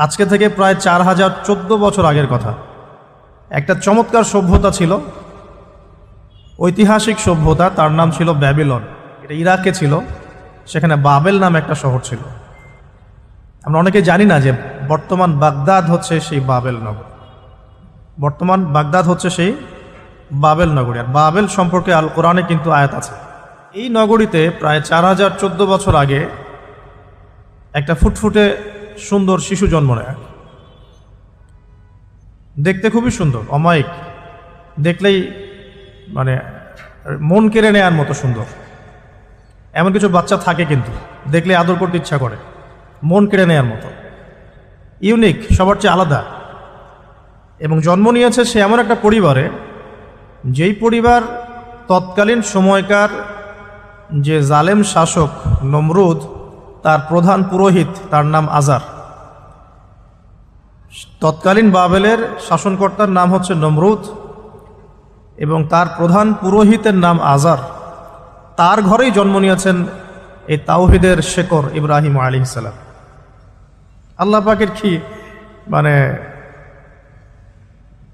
আজকে থেকে প্রায় চার হাজার চোদ্দ বছর আগের কথা। একটা চমৎকার সভ্যতা ছিল। ঐতিহাসিক সভ্যতা, তার নাম ছিল ব্যাবিলন। এটা ইরাকে ছিল, সেখানে বাবেল নাম একটা শহর ছিল। আমরা অনেকে জানি না যে বর্তমান বাগদাদ হচ্ছে সেই বাবেল নগর। বর্তমান বাগদাদ হচ্ছে সেই বাবেল নগরী। আর বাবেল সম্পর্কে আল কোরআনে কিন্তু আয়াত আছে। এই নগরীতে প্রায় চার হাজার চোদ্দ বছর আগে একটা ফুটফুটে সুন্দর শিশু জন্ম নেয়। দেখতে খুবই সুন্দর, অমায়িক। দেখলেই মানে মন কেড়ে নেয়ার মতো সুন্দর। এমন কিছু বাচ্চা থাকে কিন্তু, দেখলে আদর করতে ইচ্ছা করে, মন কেড়ে নেয়ার মতো। ইউনিক, সবার চেয়ে আলাদা। এবং জন্ম নিয়েছে সে এমন একটা পরিবারে, যেই পরিবার তৎকালীন সময়কার যে জালেম শাসক নমরুদ তার প্রধান পুরোহিত, তার নাম আজার। তৎকালীন বাবেলের শাসনকর্তার নাম হচ্ছে নমরুদ এবং তার প্রধান পুরোহিতের নাম আজার। তার ঘরেই জন্ম নিয়েছেন এই তাওহিদের শেকর ইব্রাহিম আলী সালাম। আল্লাহ পাকের কি মানে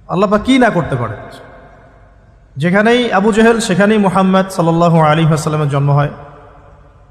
আল্লাহ পাক কি না করতে পারে? যেখানেই আবু জেহেল, সেখানেই মোহাম্মদ সাল্লাহ আলী আসাল্লামের জন্ম হয়।